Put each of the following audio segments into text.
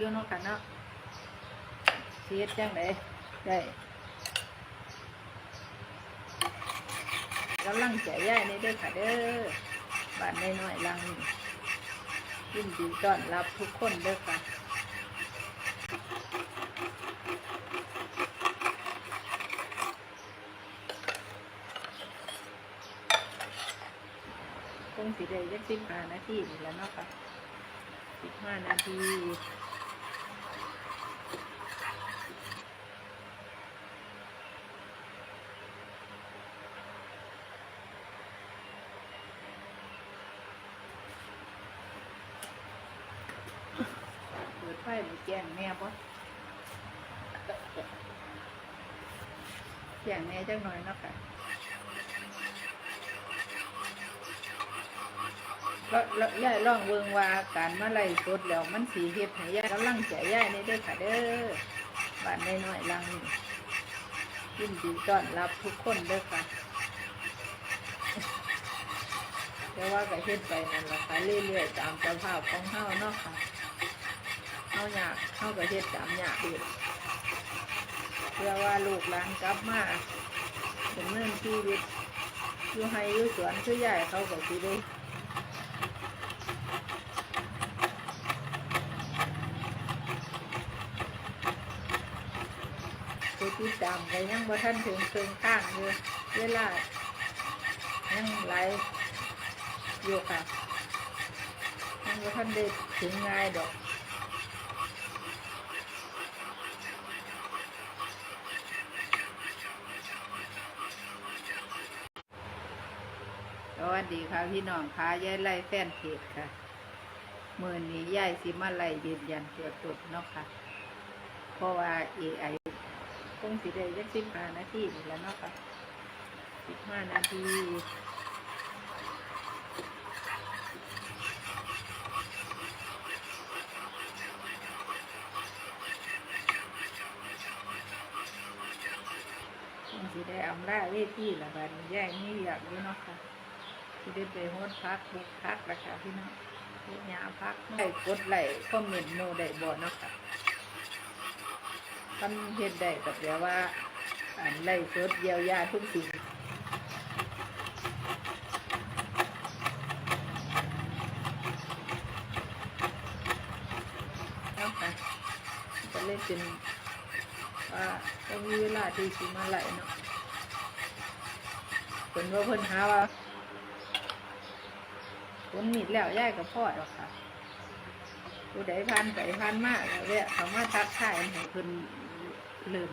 อยู่เนาะค่ะเนาะเสียจังไดได้กำลังใจย่ายนี่เด้อค่ะเด้อบ้านน้อยๆลังนี้ยินดีต้อนรับทุกคนเด้อค่ะคงสิได้ยักสิบห้านาทีนี่แหล้วเนาะค่ะสิบห้านาทีเปิดไฟ หรือแจ้งแม่ปะแจ้งแม่จังหน่อยเนาะค่ะแล้วแล้วยายลองเบิ่งว่าการมาไล่สดแล้วมันสีเฮ็ดให้ยายกำลังใจยายนี่เด้ค่ะเด้อบ้านน้อยๆลังยินดีต้อนรับทุกคนเด้อค่ะแต่ว่าก็เฮ็ดไปนั่นแหละค่ะเรื่อยๆตามสภาพของเฮาเนาะค่ะ เฮาอยากเฮาก็เฮ็ดตามอยากอยู่เพื่อว่าลูกหลานกลับมาเป็นเรื่องชีวิตอยู่ให้อยู่สวนคือยายเขาก็สิได้ผู้ติดตามก็ยังบ่ทันถึงเชิงข้างอยู่เวลายังไหลายอยู่ค่ะยังบ่ทันได้ถึงง่ายดอก วัสดีค่ะพี่น้องค่ะยายไล่แฟนเพจค่ะมือนี้ยายสิมาไล่ยืนยันตัวตนเนาะค่ะ เพราะว่า AI คงสิได้ยักสิบห้านาทีนี่แล้วเนาะค่ะสิบห้านาทีคงสิได้อำลาเวทีละบันแย่งนี่อยากอยู่เนาะค่ะ สิได้ไปโฮดพักบุกพักละคะพี่น้องเฮ็ดยาพักได้กดไลค์คอมเมนต์โมได้บ่เนาะค่ะทำเฮ็ดได้ก็แปลว่าอันไล่สดเยียวยาทุกสิ่งเนะค่ะก็เลยเป็นว่าก็มีเวลาที่สิมาไล่เนาะเพิ่นว่าเพิ่นหาว่า ผลมีดแล้วย่ายกับพ่อดอกค่ะผู้ใดผ่านไปผ่านมาแล้วเนี่ยเขามาทักทายให้เพิ่นลืม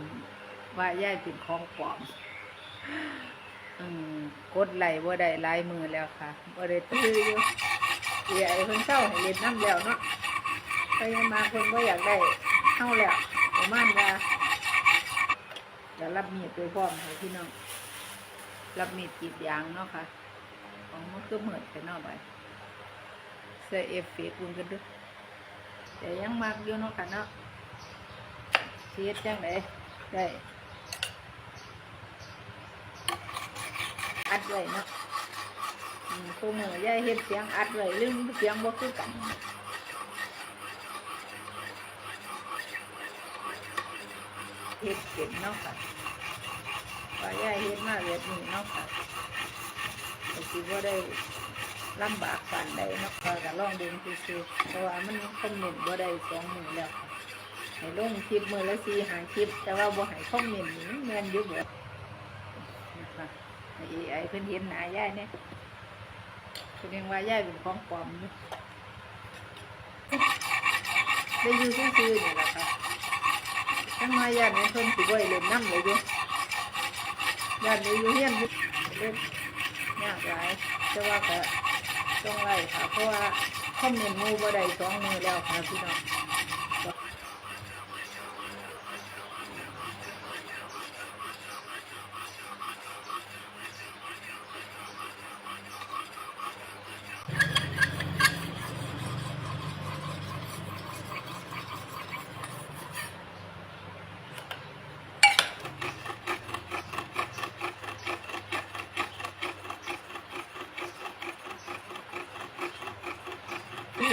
ว่าย่ายเป็นของปลอมอืมกดไหลบ่ได้ลายมือแล้วค่ะบ่ได้ตื้ออยู่เดี๋ยวไอ้เพิ่นเศร้าให้เล่นน้ำแล้วเนาะไปมาเพิ่นบ่อยากได้เฮาแล้วประมาณว่าจะรับมีดไปพร้อมให้พี่น้องรับมีดกรีดยางเนาะค่ะของมันก็เหมือนกันเนาะไป ใส่เอฟเฟกต์ลงกันเด้วยแต่ยังมากอยู่เนาะค่ะเนาะเสียจังไดได้อัดไว้เนาะอืมตัวมือยายเฮ็ดเสียงอัดไว้ลืมเสียงบ่คือกันเฮ็ดเป็นเนาะค่ะว่ายายเฮ็ดมาแบบนี้เนาะค่ะก็สิบ่ได้ ลำบากปานใดเนาะค่ะก็ลองเดินซื่อๆเพราะว่ามันคอมเมนต์บ่ได้สองหมือแล้วให้ลงคลิปมือละสี่หาคลิป แต่ว่าบ่ให้คอมเมนต์นี่แม่นอยู่เบิดนะคะไอ้ไอ้เพิ่นเห็นหน้าย่ายเนี่ยแสดงว่าย่ายเป็นของปลอมอยู่ได้อยู่ซื่อๆนี่แหละค่ะทั้งมายายเนี่ยเพิ่นสิบ่ให้เล่นน้ำเลยอยู่ยายนี่อยู่เฮียนอยู่เล่นยากหลายแต่ว่าก็ ต้องไล่ค่ะ เพราะว่าคอมเมนต์มูบ่ได้สองมือแล้วค่ะพี่น้อง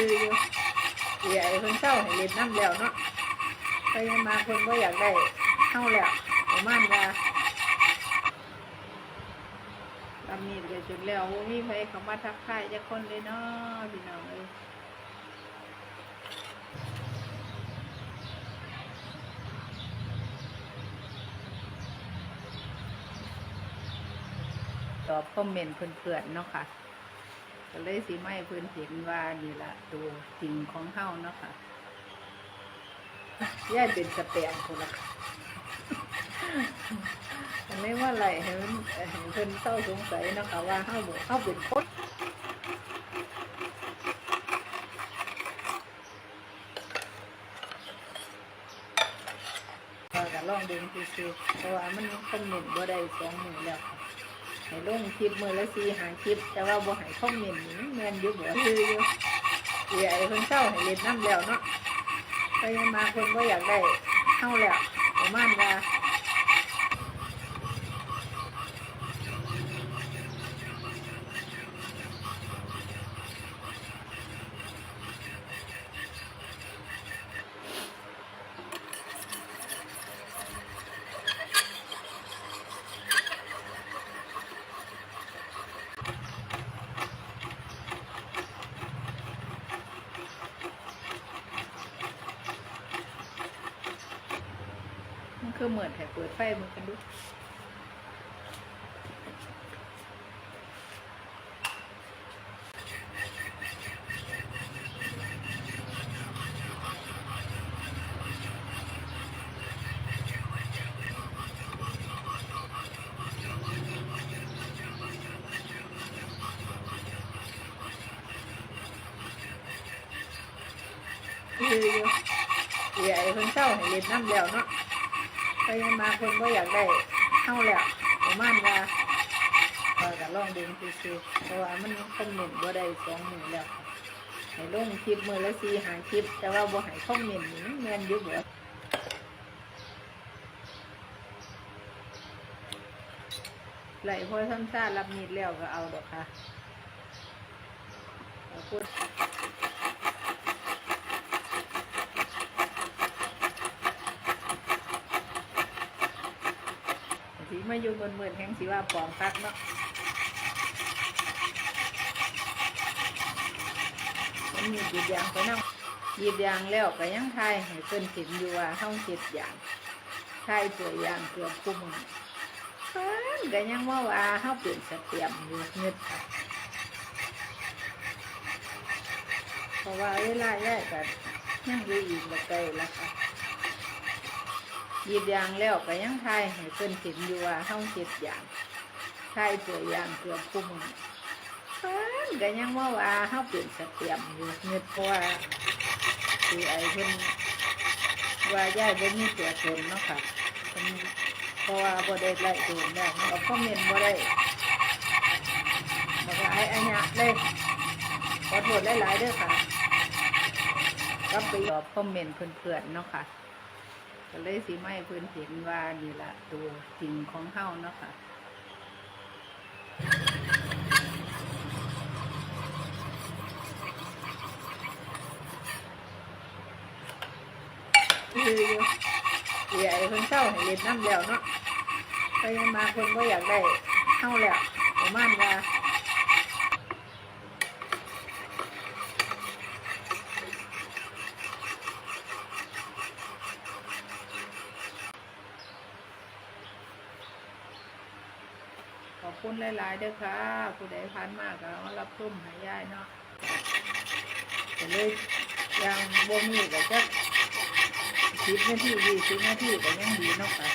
คืออยู่เอียไอ้เพิ่นเศร้าให้เล่นน้ำแล้วเนาะไปมาเพิ่นก็อยากได้เข้าแล้วประมาณว่าลำนี้ก็จนแล้วมีใครเข้ามาทักทายจักคนเลยเนาะพี่น้องเอ้ยตอบคอมเมนต์เพื่อนๆเนาะค่ะ ก็เลยสิไม่เพิ่นเห็นว่านี่ละตัวจริงของเฮาเนาะค่ะย่าเป็นสเปียงคนละค่ะอันนี้ว่าไรให้มันให้เพิ่นเศร้าสงสัยนะคะว่าเฮาบ่เฮาเป็นคนก็ก็ลองดินซื่อๆเพราะว่ามันคอมเมนต์บ่ได้สองมือแล้วค่ะ ให้ลงคลิปมือละสี่หาคลิป แต่ว่าบ่ให้คอมเมนต์นี่แม่นอยู่บ่คืออยู่เอียไอ้คนเศร้าให้เล่นน้ำแล้วเนาะไปมาคนก็อยากได้เข้าแล้วประมาณว่า เหมือนให้เปิดไฟมันกันดูคืออยู่เอียไอ้เพิ่นเศร้าให้เล่นน้ำแล้วเนาะ ไปมาคนก็อยากได้เข้าแล้วประมาณว่าเออก็ลองดินซื่อๆเพราะว่ามันคอมเมนต์บ่ได้สองหมือแล้วให้ลงคลิปมือละสี่หาคลิป แต่ว่าบ่ให้คอมเมนต์นี่แม่นอยู่บ่ไหลพอซ้ำซ่ารับมีดแล้วก็เอาดอกค่ะขอบคุณ มาอยู่บนเมือนแห่งสีว่าปอมคักเนาะมันมีหยีดยางไปเนาะหยีดยางแล้วก็ยังไทยให้เพิ่นเห็นอยู่ว่าเฮาเจ็ดอย่างไทยตัวอย่างเกือบคุ้มเพิ่นก็ยังว่าว่าเฮาเป็นสเตียมอยู่เงึดค่ะเพราะว่าเวลาแยกกันยังอยู่อีกบ่ไกลแล้วค่ะ ยีดยางแล้วก็ยังไทยให้เพิ่นเห็นอยู่ว่าเฮาเจ็ดอย่างไทายตัวอย่างเกือบคุ้มเพิ่นก็ยังว่าว่าเฮาเป็นสเตียมอยู่เงึดเพราะว่าคือไอ้เพิ่นว่าย่ายบ่มีตัวตนเนาะค่ะเพิ่นเพราะว่าบ่ได้ไล่โดนแล้วมันเอาคอมเมนต์บ่ได้บ่ได้อันเนี้ยเลยขอโทษหลายๆเด้อค่ะก็ไปตอบคอมเมนต์เพื่อนๆเนาะค่ะ ก็เลยสิไม่เพิ่นเห็นว่านี่ละตัวจริงของเฮาเนาะค่ะคืออยู่เอียไอ้เพิ่นเศร้าให้เล่นน้ำแล้วเนาะไปมาเพิ่นก็อยากได้เข้าแล้วประมาณว่าขอบคุณ หลาย ๆเด้อค่ะ ผู้ใดผ่านมากก็มารับชมหายายเนาะก็เลยยังบ่มีก็จะสิบนาทียี่สิบนาทีก็ยังดีเนาะค่ะ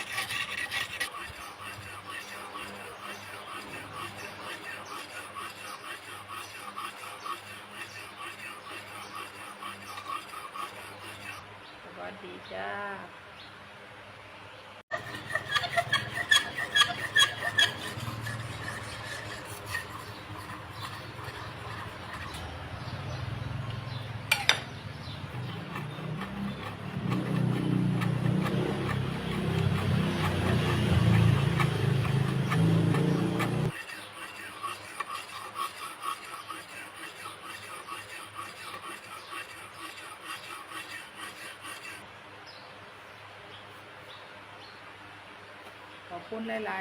สวัสดีจ้า คุณหลาย